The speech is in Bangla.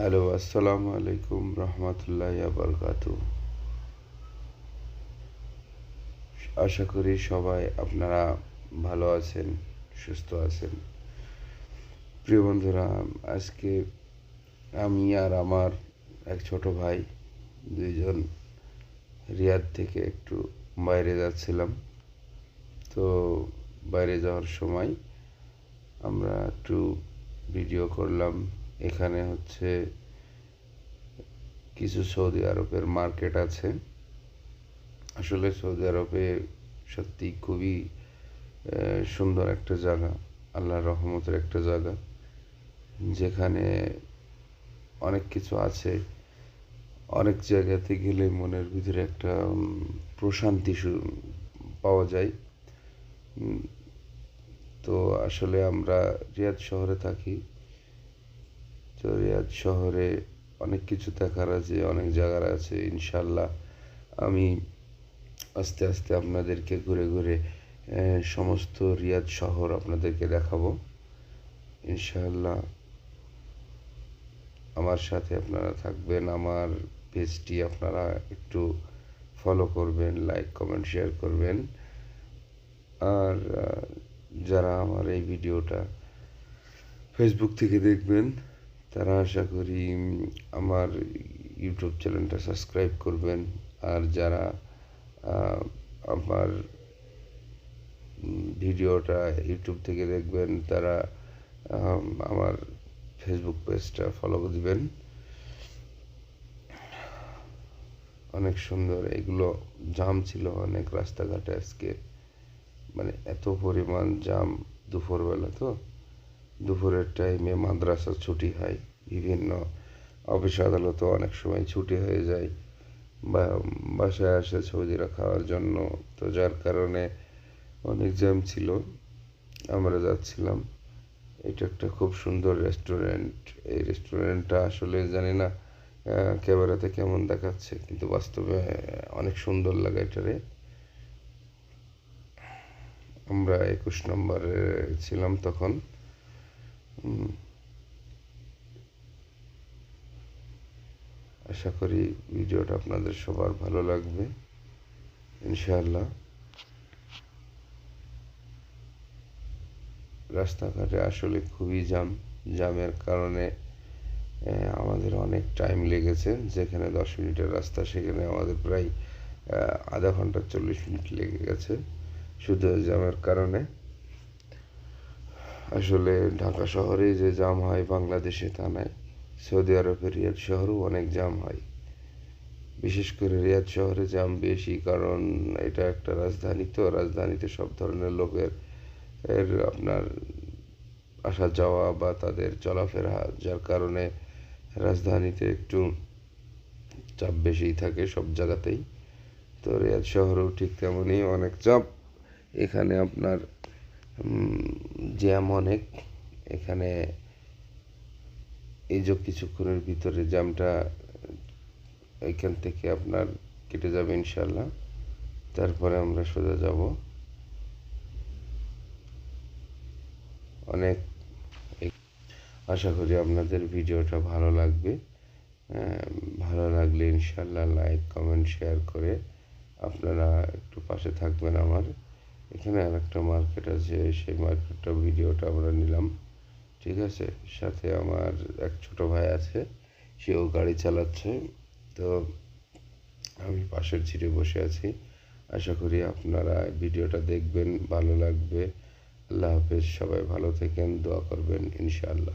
হ্যালো আসসালামু আলাইকুম রহমতুল্লাহ বরকাত আশা করি সবাই আপনারা ভালো আছেন, সুস্থ আছেন। প্রিয় বন্ধুরা, আজকে আমি আর আমার এক ছোট ভাই দুইজন রিয়াদ থেকে একটু বাইরে যাচ্ছিলাম। তো বাইরে যাওয়ার সময় আমরা একটু ভিডিও করলাম এখানে হচ্ছে কিছু সৌদি আরবের মার্কেট আছে। আসলে সৌদি আরবে সত্যি খুবই সুন্দর একটা জায়গা, আল্লাহর রহমতের একটা জায়গা, যেখানে অনেক কিছু আছে। অনেক জায়গাতে গেলে মনের ভিতরে একটা প্রশান্তি পাওয়া যায়। তো আসলে আমরা রিয়াদ শহরে থাকি। তো রিয়াদ শহরে অনেক কিছু দেখার আছে, অনেক জায়গার আছে ইনশাল্লাহ আমি আস্তে আস্তে আপনাদেরকে ঘুরে ঘুরে সমস্ত রিয়াদ শহর আপনাদেরকে দেখাবো। ইনশাল্লাহ আমার সাথে আপনারা থাকবেন, আমার পেজটি আপনারা একটু ফলো করবেন লাইক কমেন্ট শেয়ার করবেন। আর যারা আমার এই ভিডিওটা ফেসবুক থেকে দেখবেন তারা আশা করি আমার ইউটিউব চ্যানেলটা সাবস্ক্রাইব করবেন। আর যারা আমার ভিডিওটা ইউটিউব থেকে দেখবেন, তারা আমার ফেসবুক পেজটা ফলো দিবেন। অনেক সুন্দর, এগুলো জাম ছিল অনেক রাস্তাঘাটে আজকে। মানে এত পরিমাণ জাম দুপুরবেলা তো। দুপুরের টাইমে মাদ্রাসা ছুটি হয়। বিভিন্ন অফিস আদালতে অনেক সময় ছুটি হয়ে যায়। বা বাসায় আসে সৌদিরা খাওয়ার জন্য। তো যার কারণে অনেক জ্যাম ছিল। আমরা যাচ্ছিলাম। এটা একটা খুব সুন্দর রেস্টুরেন্ট এই রেস্টুরেন্টটা আসলে জানি না ক্যামেরাতে কেমন দেখাচ্ছে, কিন্তু বাস্তবে অনেক সুন্দর লাগে এটারে আমরা একুশ নম্বরে ছিলাম তখন। আশা করি ভিডিওটা আপনাদের সবার ভালো লাগবে, ইনশাআল্লাহ। রাস্তাঘাটে আসলে খুবই জাম, জামের কারণে আমাদের অনেক টাইম লেগেছে। যেখানে দশ মিনিটের রাস্তা, সেখানে আমাদের প্রায় আধা ঘণ্টা চল্লিশ মিনিট লেগে গেছে। শুধু জামের কারণে। আসলে ঢাকা শহরে যে জাম হয়, বাংলাদেশে তা নয়। সৌদি আরবের রিয়াদ শহরেও অনেক জাম হয়। বিশেষ করে রিয়াদ শহরে জাম বেশি, কারণ এটা একটা রাজধানী তো, রাজধানীতে সব ধরনের লোকের, এর আপনার আসা যাওয়া বা তাদের চলাফেরা, যার কারণে রাজধানীতে একটু চাপ বেশিই থাকে সব জায়গাতেই। তো রিয়াদ শহরেও ঠিক তেমনই অনেক চাপ। এখানে আপনার জ্যাম অনেক। এখানে এই যে কিছুক্ষণের ভিতরে জ্যামটা, এখান থেকে আপনার কেটে যাবে ইনশাল্লাহ তারপরে আমরা সোজা যাব। অনেক আশা করি আপনাদের ভিডিওটা ভালো লাগবে। ভালো লাগলে ইনশাল্লাহ লাইক, কমেন্ট, শেয়ার করে আপনারা একটু পাশে থাকবেন আমার। এখানে আর একটা মার্কেট আছে, সেই মার্কেটটা ভিডিওটা আমরা নিলাম। ঠিক আছে? সাথে আমার এক ছোট ভাই আছে, সেও গাড়ি চালাচ্ছে। তো আমি পাশের ছিটে বসে আছি। আশা করি আপনারা ভিডিওটা দেখবেন, ভালো লাগবে। আল্লাহ হাফেজ, সবাই ভালো থাকেন, দোয়া করবেন, ইনশাআল্লাহ।